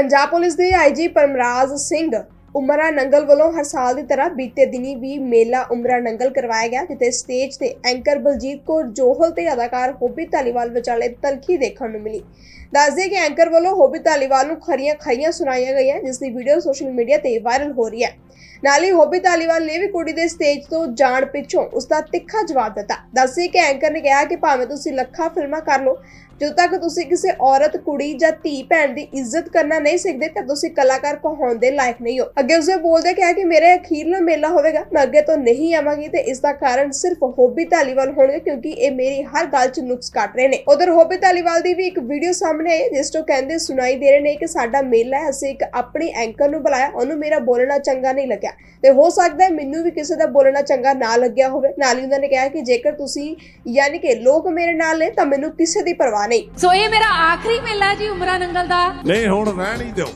Punjab police ਦੇ IG Parmraj Singh Umranangal ਵੱਲੋਂ ਹਰ ਸਾਲ ਦੀ ਤਰ੍ਹਾਂ ਬੀਤੇ ਦਿਨੀ ਵੀ ਮੇਲਾ ਉਮਰਾ ਨੰਗਲ ਕਰਵਾਇਆ ਗਿਆ, ਜਿੱਥੇ ਸਟੇਜ ਤੇ ਐਂਕਰ ਬਲਜੀਤ ਕੌਰ ਜੋਹਲ ਤੇ ਅਦਾਕਾਰ ਹੋਬੀ ਧਾਲੀਵਾਲ ਵਿਚਾਲੇ ਤਲਖੀ ਦੇਖਣ ਨੂੰ ਮਿਲੀ। ਦੱਸਦੇ ਕਿ ਐਂਕਰ ਵੱਲੋਂ ਹੋਬੀ ਧਾਲੀਵਾਲ ਨੂੰ ਖਰੀਆਂ ਖਰੀਆਂ ਸੁਣਾਈਆਂ ਗਈਆਂ, ਜਿਸ ਦੀ ਵੀਡੀਓ ਸੋਸ਼ਲ ਮੀਡੀਆ ਤੇ ਵਾਇਰਲ ਹੋ ਰਹੀ ਹੈ। ਨਾਲ ਹੀ ਹੋਬੀ ਧਾਲੀਵਾਲ ਨੇ ਵੀ ਕੁੜੀ ਦੇ ਸਟੇਜ ਤੋਂ ਜਾਣ ਪਿੱਛੋਂ ਉਸ ਦਾ ਤਿੱਖਾ ਜਵਾਬ ਦਿੱਤਾ। ਦੱਸਦੇ ਕਿ ਐਂਕਰ ਨੇ ਕਿਹਾ ਕਿ ਭਾਵੇਂ ਤੁਸੀਂ ਲੱਖਾਂ ਫਿਲਮਾਂ ਕਰ ਲਓ, ਜਦੋਂ ਤੱਕ ਤੁਸੀਂ ਕਿਸੇ ਔਰਤ, ਕੁੜੀ ਜਾਂ ਧੀ ਭੈਣ ਦੀ ਇੱਜ਼ਤ ਕਰਨਾ ਨਹੀਂ ਸਿੱਖਦੇ, ਤਾਂ ਤੁਸੀਂ ਕਲਾਕਾਰ ਕਹਾਉਣ ਦੇ ਲਾਇਕ ਨਹੀਂ ਹੋ। ਅੱਗੇ ਉਸਨੇ ਬੋਲਦੇ ਕਿਹਾ ਕਿ ਮੇਰੇ ਅਖੀਰਲਾ ਮੇਲਾ ਹੋਵੇਗਾ, ਮੈਂ ਅੱਗੇ ਤੋਂ ਨਹੀਂ ਆਵਾਂਗੀ ਤੇ ਇਸ ਦਾ ਕਾਰਨ ਸਿਰਫ ਹੋਬੀ ਧਾਲੀਵਾਲ ਹੋਣਗੇ, ਕਿਉਂਕਿ ਇਹ ਮੇਰੀ ਹਰ ਗੱਲ 'ਚ ਨੁਕਸ ਕੱਟ ਰਹੇ ਨੇ। ਉਧਰ ਹੋਬੀ ਧਾਲੀਵਾਲ ਦੀ ਵੀ ਇੱਕ ਵੀਡੀਓ ਸਾਹਮਣੇ ਆਈ ਜਿਸ ਤੋਂ ਕਹਿੰਦੇ, ਸੁਣਾਈ ਦੇ ਰਹੇ ਨੇ ਕਿ ਸਾਡਾ ਮੇਲਾ ਹੈ, ਅਸੀਂ ਇੱਕ ਆਪਣੀ ਐਂਕਰ ਨੂੰ ਬੁਲਾਇਆ, ਉਹਨੂੰ ਮੇਰਾ ਬੋਲਣਾ ਚੰਗਾ ਨਹੀਂ ਲੱਗਿਆ। ਤੇ ਹੋ ਸਕਦਾ ਹੈ ਮੈਨੂੰ ਵੀ ਕਿਸੇ ਦਾ ਬੋਲਣਾ ਚੰਗਾ ਨਾ ਲੱਗਿਆ ਹੋਵੇ। ਨਾਲ ਹੀ ਉਹਨਾਂ ਨੇ ਕਿਹਾ ਕਿ ਜੇਕਰ ਤੁਸੀਂ ਯਾਨੀ ਕਿ ਲੋਕ ਮੇਰੇ ਨਾਲ ਨੇ ਤਾਂ ਮੈਨੂੰ ਕਿਸੇ ਦੀ ਪਰਵਾਹ ਨਹੀਂ। ਸੋ ਇਹ ਮੇਰਾ ਆਖਰੀ ਮੇਲਾ ਜੀ ਉਮਰਾ ਨੰਗਲ ਦਾ। ਨਹੀਂ ਹੁਣ ਰਹਿਣ ਹੀ ਦਿਓ।